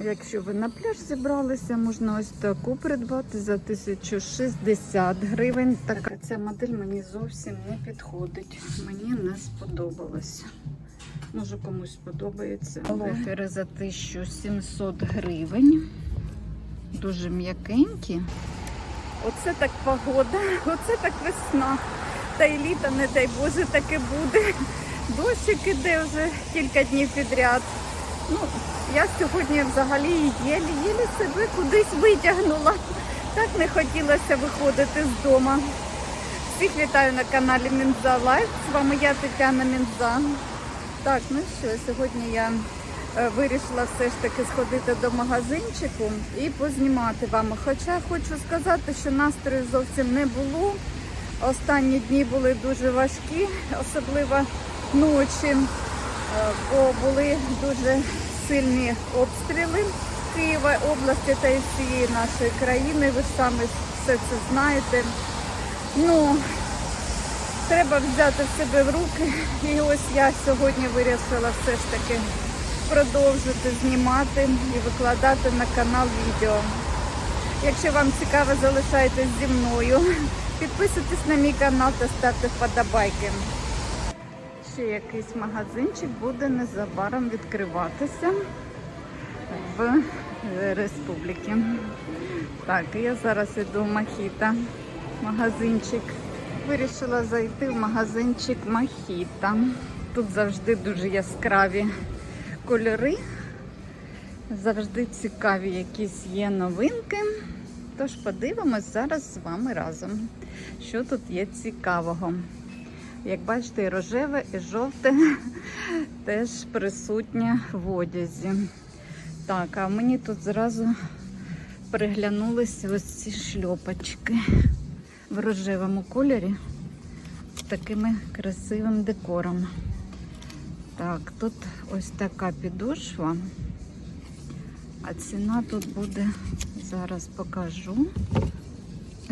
Якщо ви на пляж зібралися, можна ось таку придбати за 1060 гривень. Така ця модель мені зовсім не підходить. Мені не сподобалося. Може комусь сподобається. Лофери за 1700 гривень. Дуже м'якенькі. Оце так погода, оце так весна. Та й літо, не дай Боже, таке буде. Дощик іде вже кілька днів підряд. Ну, я сьогодні взагалі єлі-єлі себе кудись витягнула. Так не хотілося виходити з дому. Всіх вітаю на каналі Мінза Лайф. З вами я Тетяна Мінза. Так, ну що, сьогодні я е, вирішила все ж таки сходити до магазинчику і познімати вам. Хоча хочу сказати, що настрою зовсім не було. Останні дні були дуже важкі, особливо ночі, е, бо були дуже сильні обстріли Києва, області та й всієї нашої країни. Ви ж самі все це знаєте. Ну, треба взяти себе в руки. І ось я сьогодні вирішила все ж таки продовжити знімати і викладати на канал відео. Якщо вам цікаво, залишайтесь зі мною. Підписуйтесь на мій канал та ставте вподобайки. Ще якийсь магазинчик буде незабаром відкриватися в республіки. Так, я зараз іду в Махіта. Магазинчик. Вирішила зайти в магазинчик Махіта. Тут завжди дуже яскраві кольори. Завжди цікаві якісь є новинки. Тож подивимось зараз з вами разом, що тут є цікавого. Як бачите, і рожеве, і жовте теж присутнє в одязі. Так, а мені тут зразу приглянулися ось ці шльопочки в рожевому кольорі з такими красивим декором. Так, тут ось така підошва. А ціна тут буде, зараз покажу.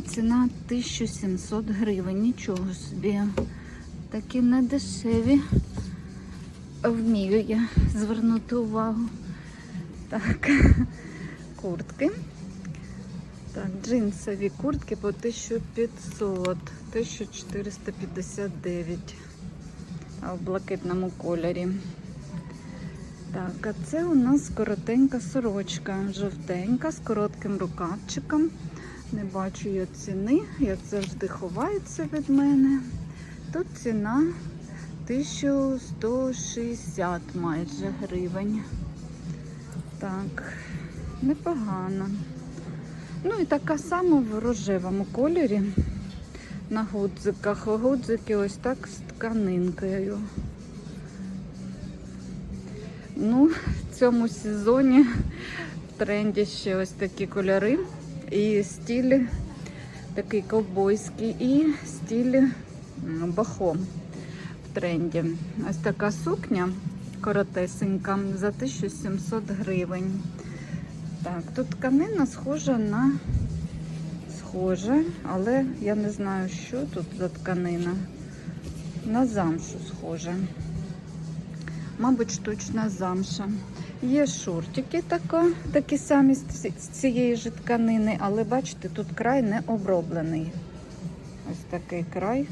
Ціна 1700 гривень, нічого собі. Такі недешеві. Вмію я звернути увагу. Так, куртки. Так, джинсові куртки по 1500, 1459 в блакитному кольорі. Так, а це у нас коротенька сорочка, жовтенька, з коротким рукавчиком. Не бачу я ціни, як завжди ховається від мене. Тут ціна 1160 майже гривень. Так, непогано. Ну і така сама в рожевому кольорі. На гудзиках. Гудзики ось так з тканинкою. Ну, в цьому сезоні в тренді ще ось такі кольори. І стиль такий ковбойський, і стиль м, бахо в тренді. Ось така сукня коротесенька за 1700 гривень. Так, тут тканина схожа на схожа, але я не знаю, що тут за тканина. На замшу схожа. Мабуть, штучна замша. Є шортики тако, такі самі з цієї ж тканини, але бачите, тут край не оброблений. Ось такий край,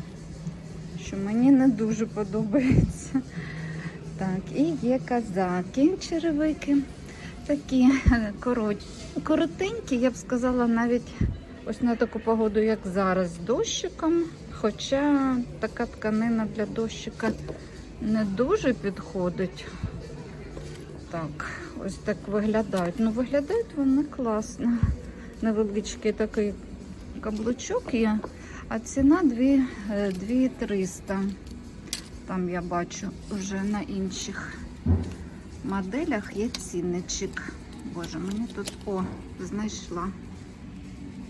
що мені не дуже подобається. Так, і є казаки, черевики. Такі е, корот... коротенькі, я б сказала, навіть ось на таку погоду, як зараз, з дощиком. Хоча така тканина для дощика не дуже підходить. Так, ось так виглядають. Ну, виглядають вони класно. Невеличкий такий каблучок є, а ціна 2, 2300. Там я бачу вже на інших моделях є цінничок. Боже, мені тут о, знайшла.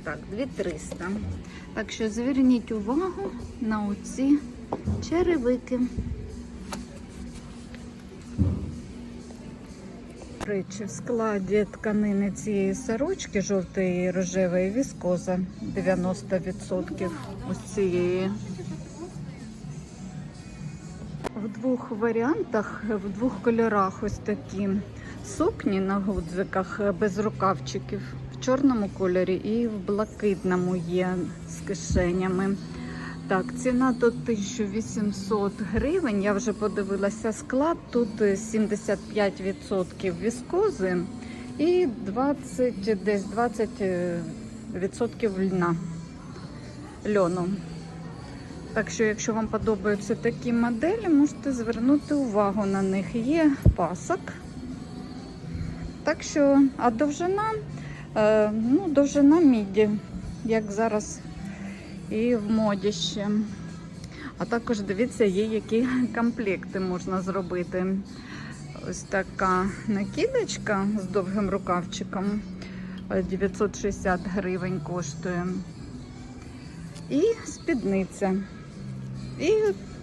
Так, 2300. Так що зверніть увагу на оці черевики. Речі, в складі тканини цієї сорочки жовтої і рожевої віскоза 90% ось цієї. В двох варіантах, в двох кольорах ось такі сукні на гудзиках без рукавчиків в чорному кольорі і в блакитному є з кишенями. Так, ціна тут 1800 гривень. Я вже подивилася склад. Тут е, 75% віскози і 20, десь 20 е, відсотків льна льону. Так що, якщо вам подобаються такі моделі, можете звернути увагу на них. Є пасок. Так що, а довжина, е, ну, довжина міді, як зараз і в моді ще. А також дивіться, є які комплекти можна зробити. Ось така накидочка з довгим рукавчиком. е, 960 гривень коштує. І спідниця. І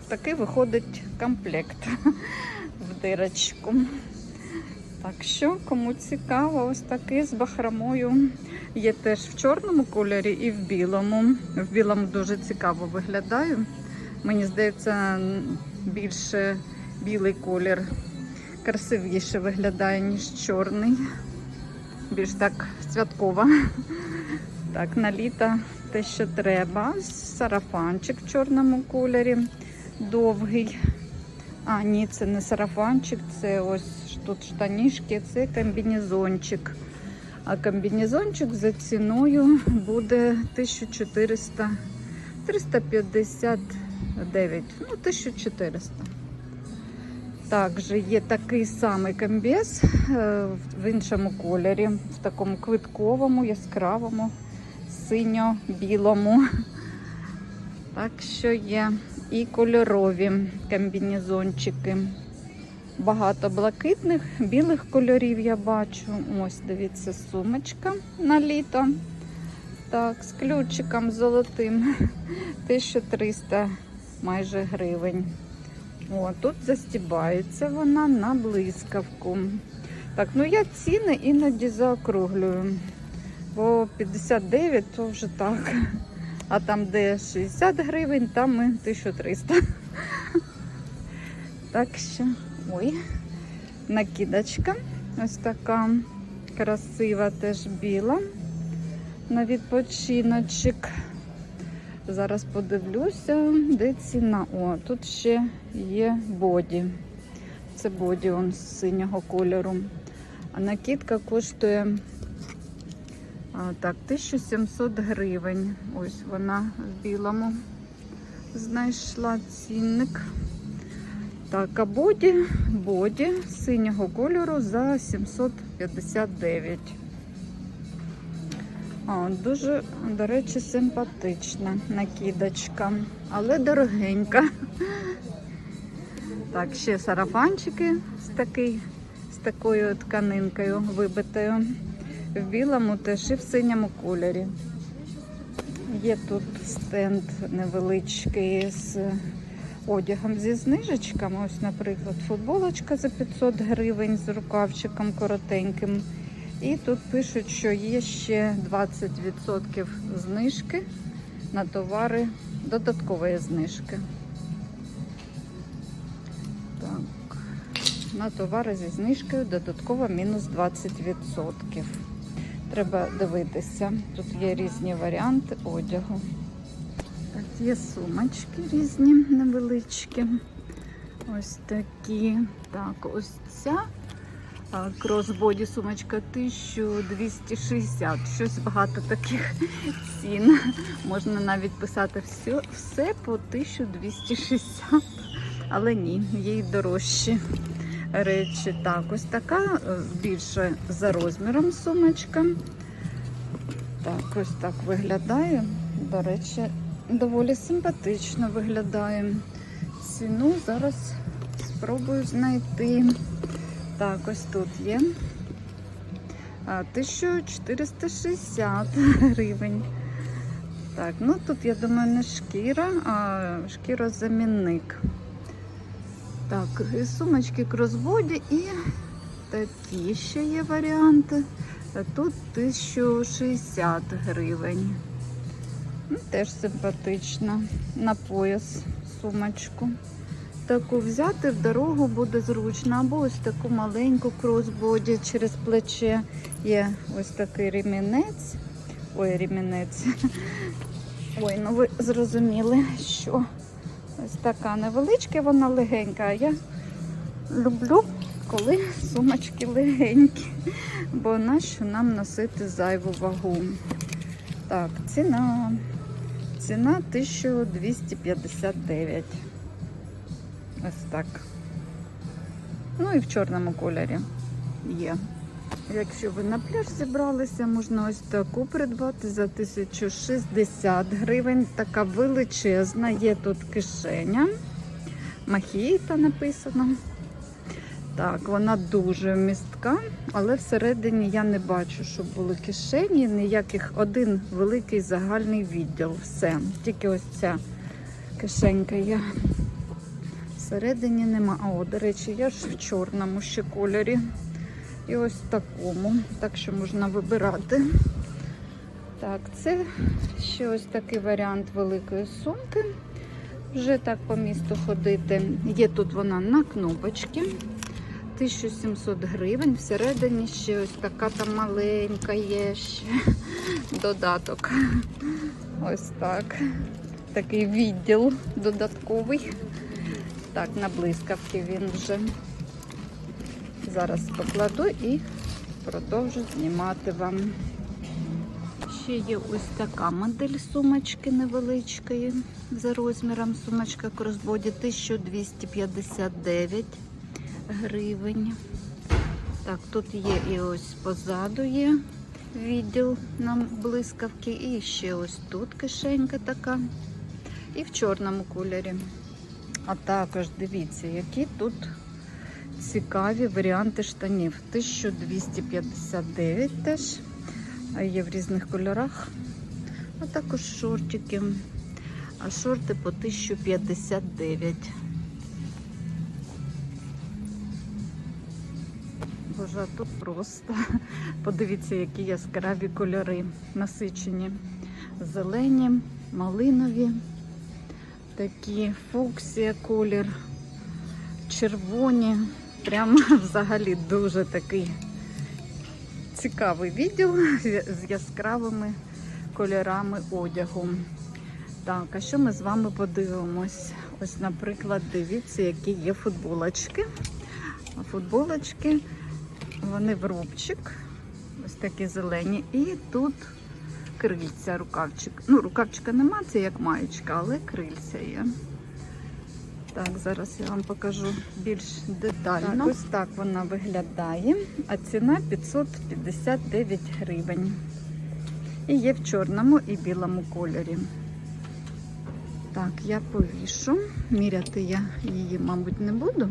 такий виходить комплект в дирочку. Так що, кому цікаво, ось такий з бахромою. Є теж в чорному кольорі і в білому. В білому дуже цікаво виглядає. Мені здається, більше білий колір красивіше виглядає, ніж чорний. Більш так святково. Так, на літо те, що треба. Сарафанчик в чорному кольорі. Довгий. А, ні, це не сарафанчик, це ось тут штанішки, це комбінезончик. А комбінезончик за ціною буде 1400, 359, ну 1400. Також є такий самий комбез е, в іншому кольорі, в такому квитковому, яскравому, синьо-білому. Так що є і кольорові комбінезончики. Багато блакитних, білих кольорів я бачу. Ось, дивіться, сумочка на літо. Так, з ключиком золотим. 1300 майже гривень. О, тут застібається вона на блискавку. Так, ну я ціни іноді заокруглюю. Бо 59 то вже так. А там, де 60 гривень, там ми 1300. Так що, ой, накидочка. Ось така красива, теж біла. На відпочиночок. Зараз подивлюся, де ціна. О, тут ще є боді. Це боді он з синього кольору. А накидка коштує так, 1700 гривень. Ось вона в білому знайшла цінник. Так, а боді, боді синього кольору за 759. А, дуже, до речі, симпатична накидочка, але дорогенька. Так, ще сарафанчики з, такий, з такою тканинкою вибитою. В білому теж і в синьому кольорі. Є тут стенд невеличкий з одягом зі знижечками. Ось, наприклад, футболочка за 500 гривень з рукавчиком коротеньким. І тут пишуть, що є ще 20% знижки на товари додаткової знижки. Так, на товари зі знижкою додатково мінус 20%. Треба дивитися. Тут є різні варіанти одягу. Є сумочки різні невеличкі. Ось такі. Так, ось ця кросбоді сумочка 1260. Щось багато таких цін. Можна навіть писати все, все по 1260. Але ні, є й дорожчі речі. Так, ось така е, більше за розміром сумочка. Так, ось так виглядає. До речі, доволі симпатично виглядає. Ціну зараз спробую знайти. Так, ось тут є. 1460 гривень. Так, ну тут, я думаю, не шкіра, а шкірозамінник. Так, і сумочки кросбоді і такі ще є варіанти. Тут 1060 гривень. Теж симпатично. На пояс сумочку. таку взяти в дорогу буде зручно, або ось таку маленьку кросбоді через плече. Є ось такий ремінець. Ой, ремінець. Ой, ну ви зрозуміли, що ось така невеличка, вона легенька. А я люблю, коли сумочки легенькі, бо нащо нам носити зайву вагу. Так, ціна. Ціна 1259. Ось так. Ну і в чорному кольорі є. Якщо ви на пляж зібралися, можна ось таку придбати за 1060 гривень. Така величезна, є тут кишеня. Махіта написано. Так, вона дуже містка, але всередині я не бачу, щоб були кишені, ніяких один великий загальний відділ. Все. Тільки ось ця кишенька є. Всередині нема. О, до речі, я ж в чорному ще кольорі. І ось такому. Так що можна вибирати. Так, це ще ось такий варіант великої сумки. Вже так по місту ходити. Є тут вона на кнопочки. 1700 гривень. Всередині ще ось така там маленька є ще додаток. Ось так. Такий відділ додатковий. Так, на блискавки він вже. Зараз покладу і продовжу знімати вам. Ще є ось така модель сумочки невеличкої за розміром. Сумочка кросбоді 1259 гривень. Так, тут є і ось позаду є відділ на блискавки. І ще ось тут кишенька така. І в чорному кольорі. А також дивіться, які тут цікаві варіанти штанів. 1259 теж. Є в різних кольорах. А також шортики. А шорти по 1059. Боже, а тут просто подивіться, які яскраві кольори насичені. Зелені, малинові, такі фуксія колір, червоні. Прямо взагалі дуже такий цікавий відділ з яскравими кольорами одягу. Так, а що ми з вами подивимось? Ось, наприклад, дивіться, які є футболочки. Футболочки, вони в рубчик, ось такі зелені. І тут крильця, рукавчик. Ну, рукавчика нема, це як маєчка, але крильця є. Так, зараз я вам покажу більш детально. Так, ось так вона виглядає, а ціна 559 гривень. І є в чорному і білому кольорі. Так, я повішу. Міряти я її, мабуть, не буду.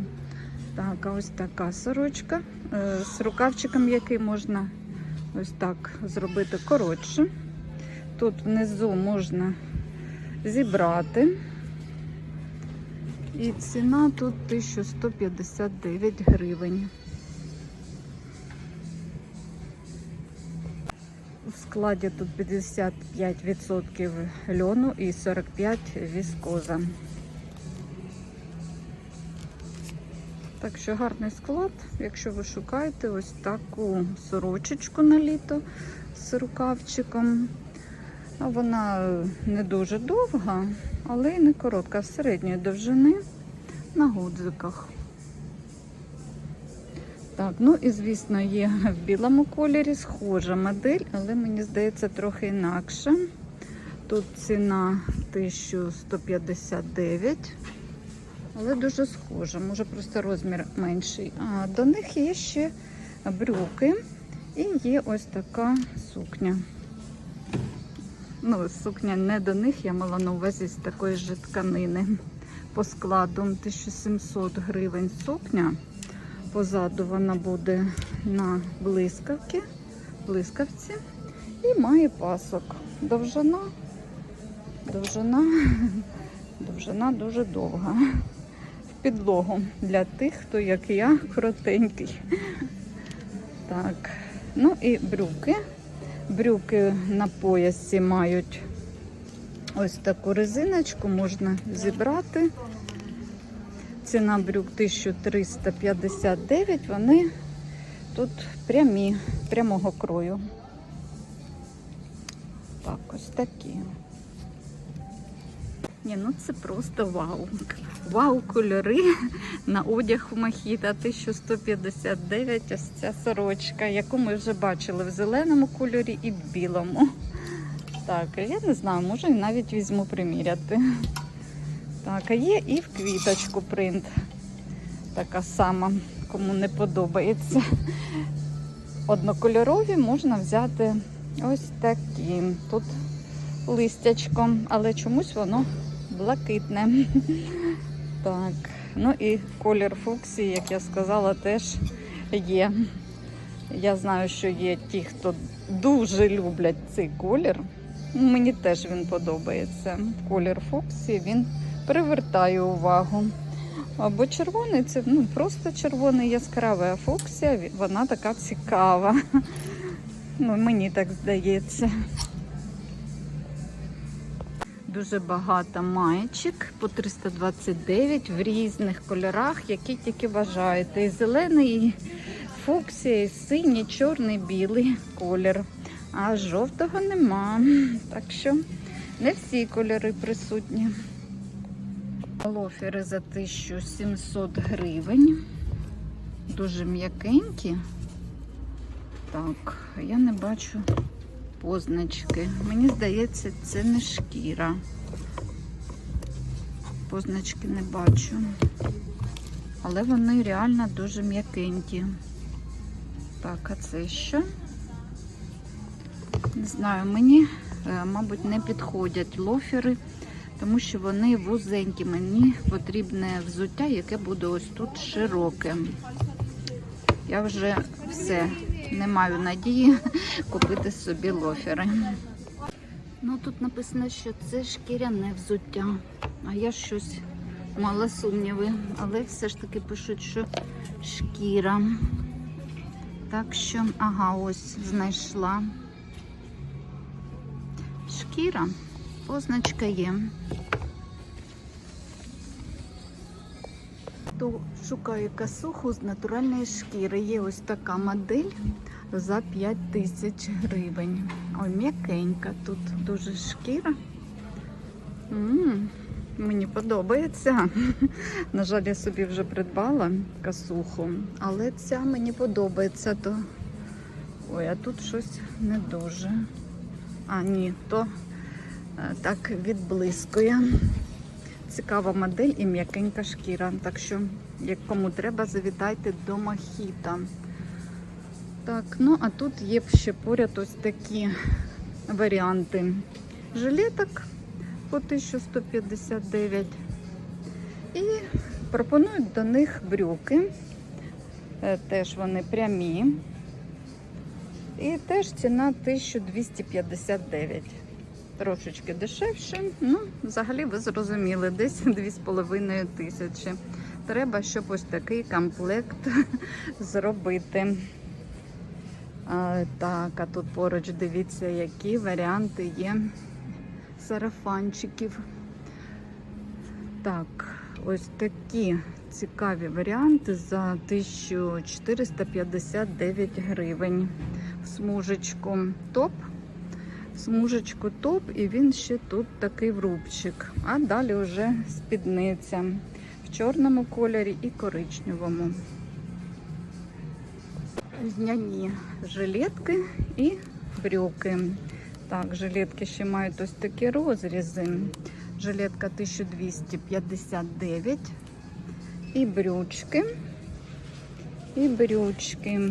Так, а ось така сорочка е, з рукавчиком, який можна ось так зробити коротше. Тут внизу можна зібрати. І ціна тут 1159 гривень. В складі тут 55% льону і 45% віскоза. Так що гарний склад, якщо ви шукаєте ось таку сорочечку на літо з рукавчиком. Вона не дуже довга, але й не коротка, середньої довжини на гудзиках. Так, ну і звісно, є в білому кольорі схожа модель, але мені здається трохи інакша. Тут ціна 1159, але дуже схожа, може просто розмір менший. А до них є ще брюки і є ось така сукня. Ну, сукня не до них, я мала на увазі з такої ж тканини. По складу 1700 гривень сукня. Позаду вона буде на блискавки, блискавці і має пасок. Довжина, довжина, довжина дуже довга. Підлогу для тих, хто, як я, коротенький. Так, ну і брюки. Брюки на поясі мають ось таку резиночку, можна зібрати. ціна брюк 1359, вони тут прямі, прямого крою. Так, ось такі. Ні, ну це просто вау. Вау, кольори на одяг у Махіта 1159. Ось ця сорочка, яку ми вже бачили в зеленому кольорі і в білому. Так, я не знаю, може навіть візьму приміряти. Так, а є і в квіточку принт. Така сама, кому не подобається. Однокольорові можна взяти ось такі. Тут листячко, але чомусь воно блакитне. Так, ну і колір фуксії, як я сказала, теж є. Я знаю, що є ті, хто дуже люблять цей колір. Мені теж він подобається. Колір фуксії він привертає увагу. Або червоний це ну, просто червоний яскравий, а фуксія вона така цікава. Ну, мені так здається. Дуже багато маєчок по 329 в різних кольорах, які тільки бажаєте. І зелений, і фуксія, і синій, чорний, білий колір. А жовтого нема. Так що не всі кольори присутні. Лофери за 1700 гривень. Дуже м'якенькі. Так, я не бачу позначки. Мені здається, це не шкіра. Позначки не бачу. Але вони реально дуже м'якенькі. Так, а це що? Не знаю, мені, е, мабуть, не підходять лофери, тому що вони вузенькі. Мені потрібне взуття, яке буде ось тут широке. Я вже все, не маю надії купити собі лофери. Ну тут написано, що це шкіряне взуття. А я щось мала сумніви, але все ж таки пишуть, що шкіра. Так що, ага, ось знайшла. Шкіра, позначка є. Хто шукає касуху з натуральної шкіри, є ось така модель за 5 тисяч гривень. Ой, м'якенька тут дуже шкіра. м мені подобається. На жаль, я собі вже придбала касуху, але ця мені подобається. То... Ой, а тут щось не дуже. А, ні, то е, так відблискує. Цікава модель і м'якенька шкіра. Так що, як кому треба, завітайте до Махіта. Так, ну а тут є ще поряд ось такі варіанти жилеток по 1159. І пропонують до них брюки. Е, Теж вони прямі. І теж ціна 1259. Трошечки дешевше. Ну, взагалі, ви зрозуміли, десь 2,5 тисячі. Треба, щоб ось такий комплект зробити. А, так, а тут поруч дивіться, які варіанти є сарафанчиків. Так, ось такі цікаві варіанти за 1459 гривень. В смужечку топ. Смужечку топ, і він ще тут такий врубчик. А далі вже спідниця в чорному кольорі і коричневому. Льняні жилетки і брюки. Так, жилетки ще мають ось такі розрізи. Жилетка 1259. І брючки. І брючки.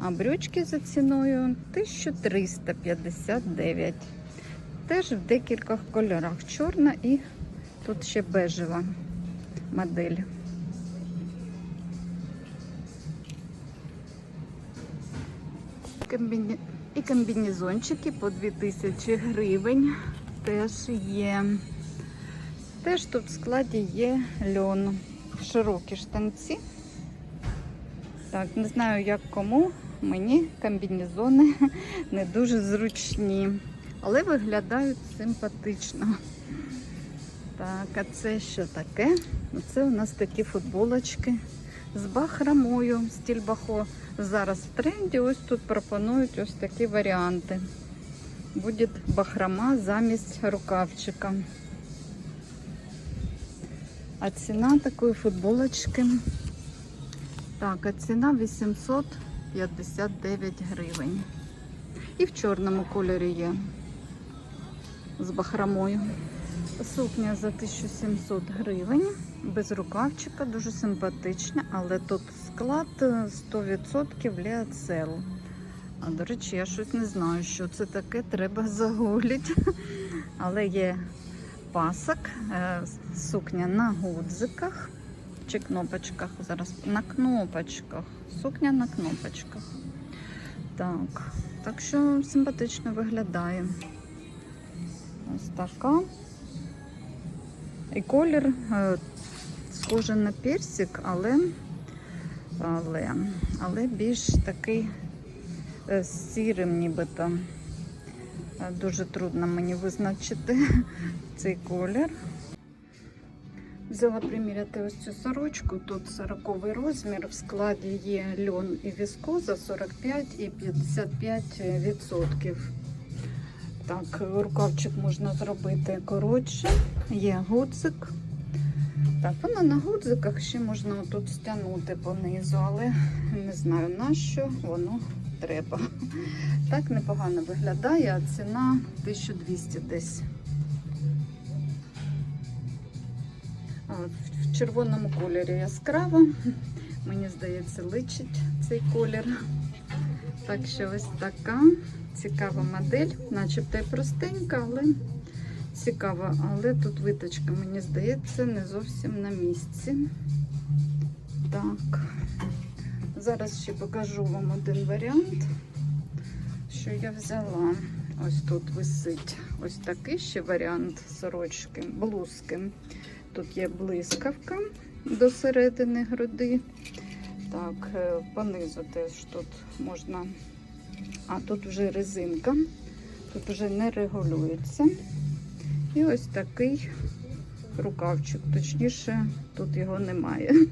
А брючки за ціною 1359. Теж в декількох кольорах. Чорна і тут ще бежева модель. Комбіні... І комбінезончики по 2000 гривень теж є. Теж тут в складі є льон. Широкі штанці. Так, не знаю, як кому. Мені комбінезони не дуже зручні, але виглядають симпатично. Так, а це що таке? Це у нас такі футболочки з бахромою, стіль бахо. Зараз в тренді. Ось тут пропонують ось такі варіанти. Буде бахрома замість рукавчика. А ціна такої футболочки. Так, а ціна 859 гривень. І в чорному кольорі є з бахромою. Сукня за 1700 гривень, без рукавчика, дуже симпатична, але тут склад е, 100% ліацел. А до речі, я щось не знаю, що це таке, треба загуглити. Але є пасок, е, сукня на гудзиках чи кнопочках. Зараз на кнопочках. Сукня на кнопочках. Так, так що симпатично виглядає. Ось така. І колір е, схожий на персик, але, але, але більш такий е, сірим нібито. Е, Дуже трудно мені визначити цей колір. Взяла приміряти ось цю сорочку. Тут 40 розмір. В складі є льон і віскоза 45 і 55 відсотків. Так, рукавчик можна зробити коротше. Є гудзик. Так, воно на гудзиках ще можна тут стягнути понизу, але не знаю на що воно треба. Так непогано виглядає, а ціна 1200 десь. В- червоному кольорі яскраво. Мені здається, личить цей колір. Так що ось така цікава модель, начебто й простенька, але цікава. Але тут виточка, мені здається, не зовсім на місці. Так. Зараз ще покажу вам один варіант, що я взяла. Ось тут висить ось такий ще варіант сорочки, блузки. Тут є блискавка до середини груди. Так, е, понизу теж тут можна. А тут вже резинка, тут вже не регулюється. І ось такий рукавчик, точніше, тут його немає.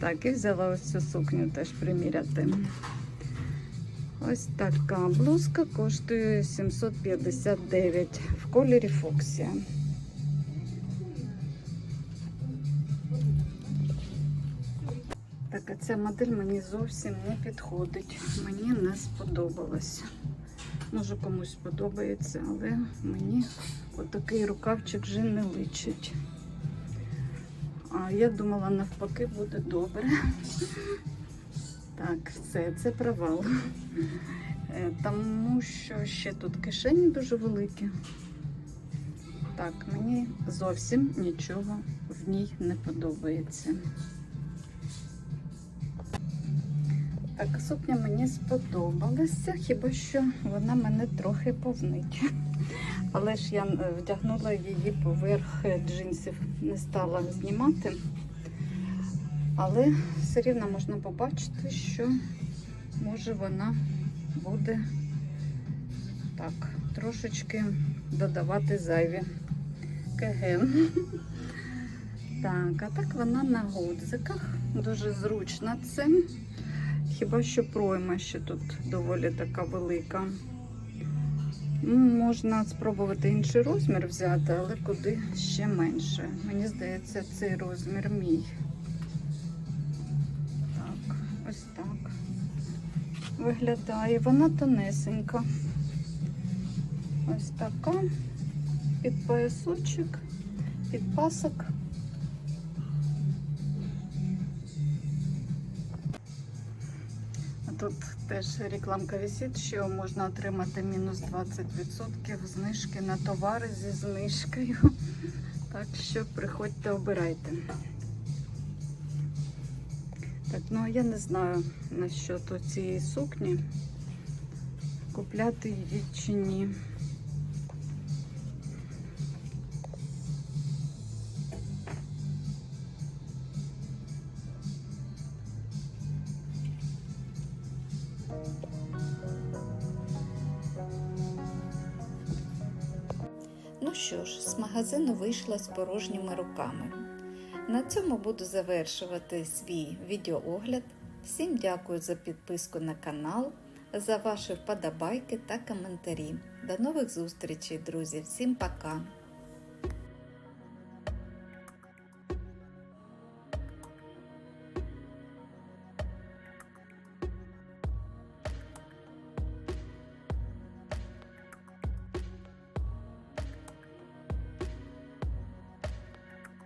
Так, і взяла ось цю сукню теж приміряти. Ось така блузка коштує 759 в кольорі Фоксія. Так, а ця модель мені зовсім не підходить. Мені не сподобалось. Може комусь подобається, але мені отакий рукавчик вже не личить. А я думала, навпаки, буде добре. Так, все, це провал. Е, Тому що ще тут кишені дуже великі. Так, мені зовсім нічого в ній не подобається. Так, сукня мені сподобалася, хіба що вона мене трохи повнить. Але ж я е, вдягнула її поверх джинсів, не стала знімати. Але все рівно можна побачити, що може вона буде так, трошечки додавати зайві КГ. Так, а так вона на гудзиках. Дуже зручно це. Хіба що пройма ще тут доволі така велика. Ну, Можна спробувати інший розмір взяти, але куди ще менше. Мені здається, цей розмір мій. Так, ось так. Виглядає. Вона тонесенька. Ось така. Під поясочок, під пасок. Тут теж рекламка висить, що можна отримати мінус 20% знижки на товари зі знижкою. Так що приходьте, обирайте. Так, ну а я не знаю на що цієї сукні. Купляти її чи ні. Що ж, з магазину вийшла з порожніми руками. На цьому буду завершувати свій відеоогляд. Всім дякую за підписку на канал, за ваші вподобайки та коментарі. До нових зустрічей, друзі! Всім пока!